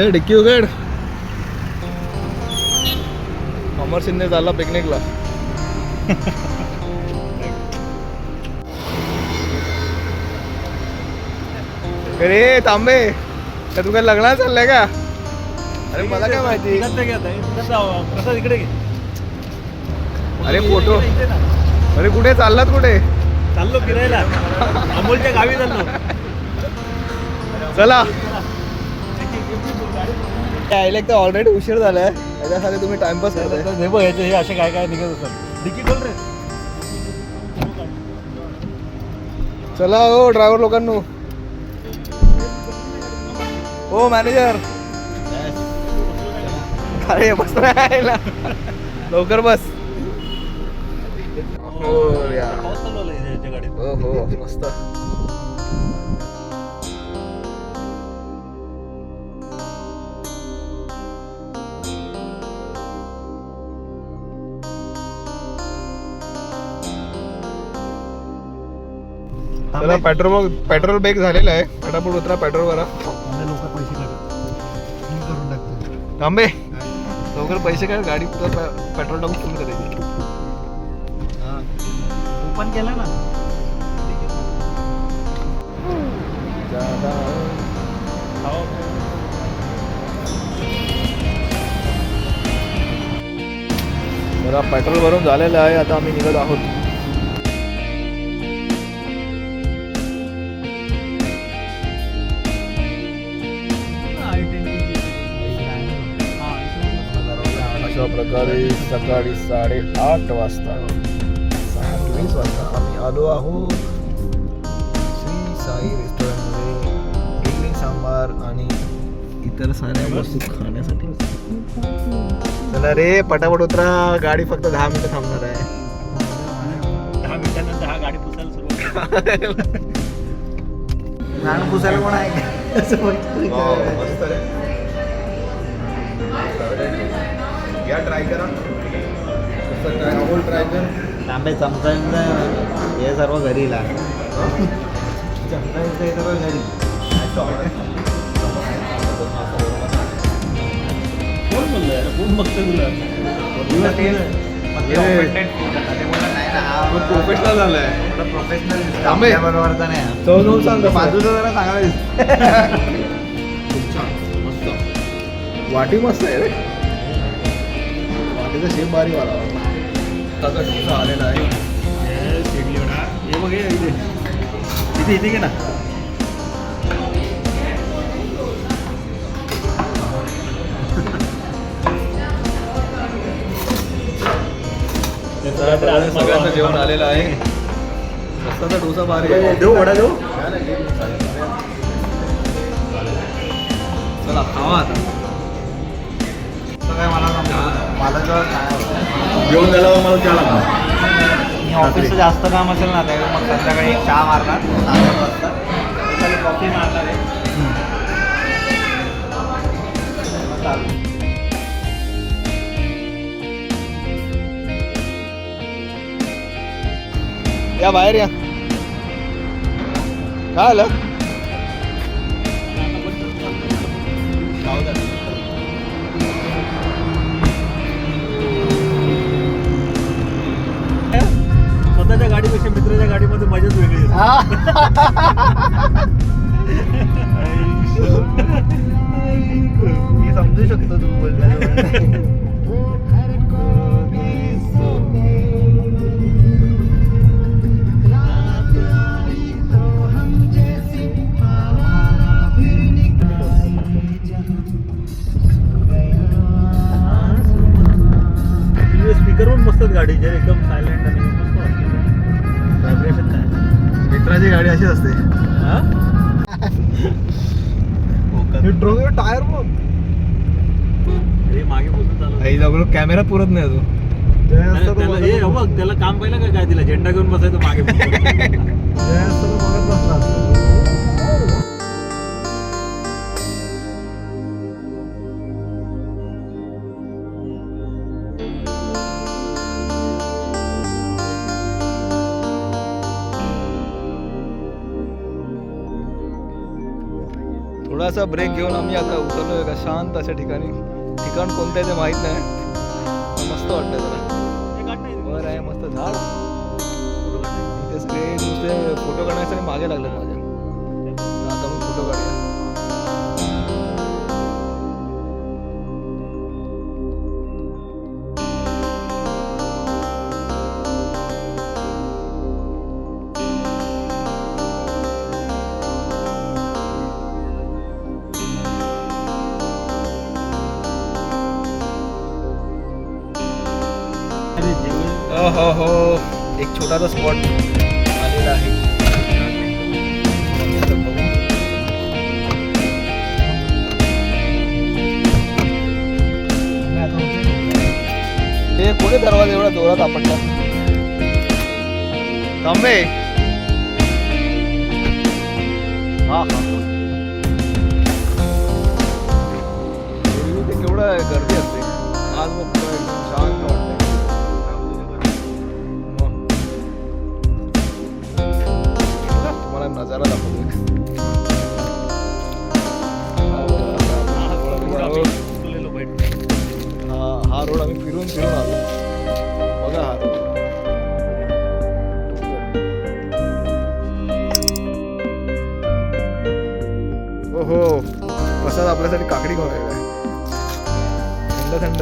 रे dicky उघड अमर शिंदे चालला पिकनिकला अरे तांबे का तू काय लग्नाला चाललाय का? अरे मला काय माहिती? प्रसाद इकडे अरे फोटो. अरे कुठे? चाललात कुठे? चाललो फिरायला. अमोलच्या गावी चाललो. चला. यायला एक तर ऑलरेडी उशीर झालाय. त्याच्यासाठी तुम्ही टाइमपास करताय. हे बघ याचे हे असे काय काय निघत असतात. डिकी खोल रे. चला हो ड्रायव्हर लोकांनो. हो मॅनेजर अरे बस राहायला लवकर बस. हो हो हो. मस्त. चला पेट्रोल पेट्रोल बेक झालेला आहे. फटाफट उतरा पेट्रोल भरा. लोक पैसे काढतात करून टाकतो. थांबे. लवकर पैसे काय गाडी पेट्रोल टाकून फुल करायची ओपन केलं ना. जरा पेट्रोल भरून झालेलं आहे आता आम्ही निघत आहोत. प्रकारे सकाळी साडेआठ वाजता. सात वीस वाजता आम्ही आलो आहोत. श्री साई रेस्टॉरंटमध्ये इडली सांबार आणि इतर साऱ्या वस्तू खाण्यासाठी. चला रे पटापट उतरा. गाडी फक्त दहा मिनिटं थांबणार आहे. दहा मिनिटानंतर हा गाडी पुसायला नाणं पुसायला कोण आहे? असं वाटतं. या ट्राय करा. ट्राय कर. तांबे हे सर्व घरी लाग चमचा हे सर्व घरी. कोण बोललं यार? कोण बघतं तुला? तुला ते प्रोफेशनल झालाय. प्रोफेशनल नाही. जाऊन. बाजूला जरा चांगला दिसत खूप छान. मस्त. वाटी मस्त आहे रे. वाटीचा शेप भारी वाला. आता डोसा आलेला आहे. हे. हे बघ हे इथे. इथे घे ना. सगळ्यांचं जेवण आलेलं आहे. डोसा भारी आहे. देऊ वडा देऊ. चला खावा आता काय मला मला जर काय जेवण झाल्यावर मला चहा लागणार. मी ऑफिसचं जास्त काम असेल ना त्यावेळी मग संध्याकाळी एक चहा मारणार सात वाजता त्याच्याने कॉफी मारणार आहे. या बाहेर या. काय आलं? मी समजू शकतो तू बोलला स्पीकर पण मस्त आहेत गाडीचे एकदम अशीच असते? टायर हे मागे बसून चालू कॅमेरा पुरत नाही तो त्याला हे हो बघ त्याला काम पाहिलं का काय दिलं झेंडा घेऊन बसायचं मागे थोडासा ब्रेक घेऊन आम्ही आता उतरलो एका शांत अशा ठिकाणी. ठिकाण कोणतं आहे ते माहीत नाही. मस्त वाटतं जरा. वर आहे मस्त झाड. इथे सगळे नुसते फोटो काढण्यासाठी मागे लागलं माझ्या. आता मी फोटो काढूया. एक छोटासा स्पॉट आलेला आहे. आता बघू. हे कोणी दरवाजा एवढा जोरात आपटला? थांबे हा हा. आपल्यासाठी काकडी घेऊन आलेला आहे थंड थंड.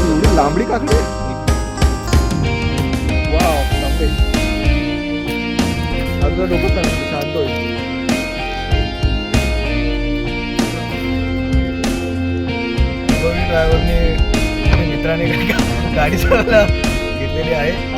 एवढी लांबडी काकडी? वाव लांबडी आता डोकं शांत शांत होईल. ड्रायव्हरने मित्राने गाडी चालवायला घेतलेली आहे.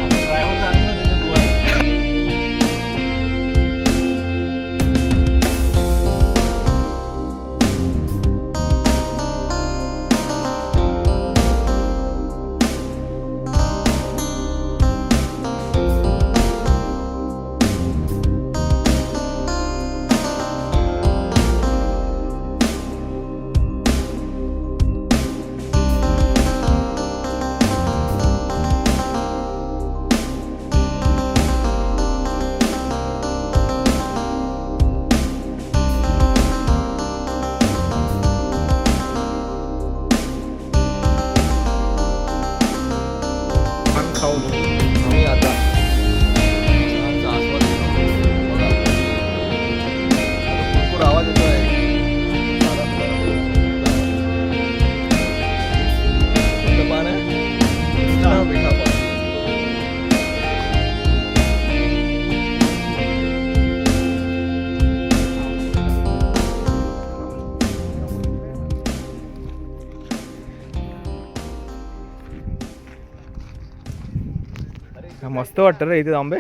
मस्त वाटतं रे इथे आंबे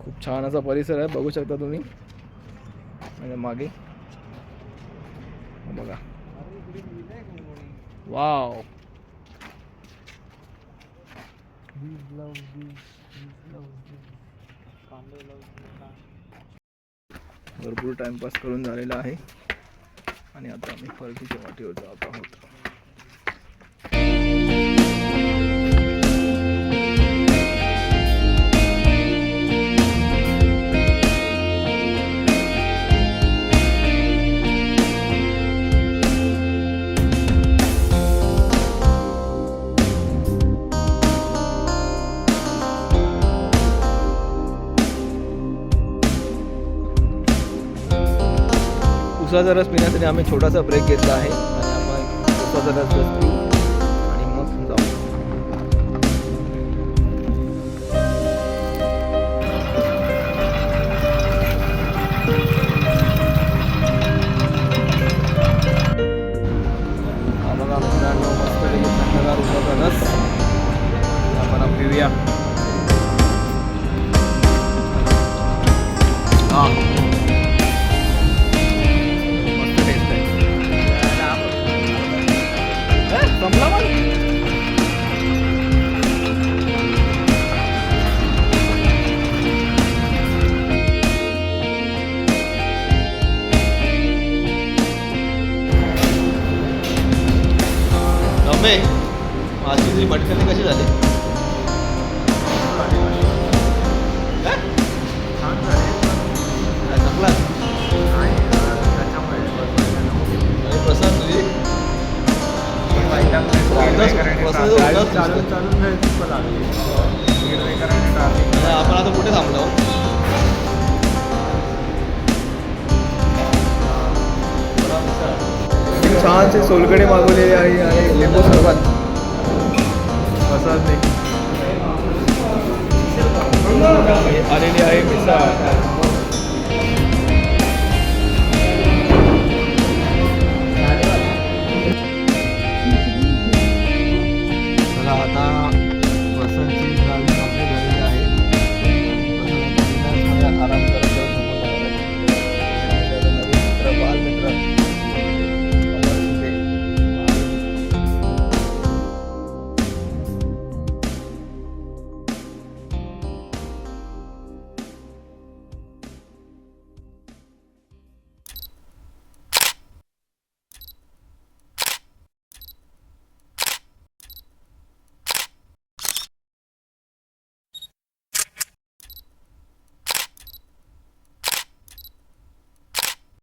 खूप छान असा परिसर आहे बघू शकता तुम्ही. माझ्या मागे. बघा. वाव. भरपूर टाइमपास करून झालेला आहे. आणि आता आम्ही परतीच्या वाटेवर जात आहोत. उसाचा रस पिण्यासाठी आम्ही छोटासा ब्रेक घेतला आहे. आणि आपण उसाचा रस पिऊ आणि मग जाऊ. मित्रांनो थंडगार उसाचा रस आपण पिऊया. हां. नव्हे माझी तुझी भटकंती कशी झाली? थकला प्रसाद तुझी? प्रसाद आपण आमचे सोलकडे मागवलेले आहे आणि लिंबू सरबत. प्रसादने आलेली आहे मिसळ.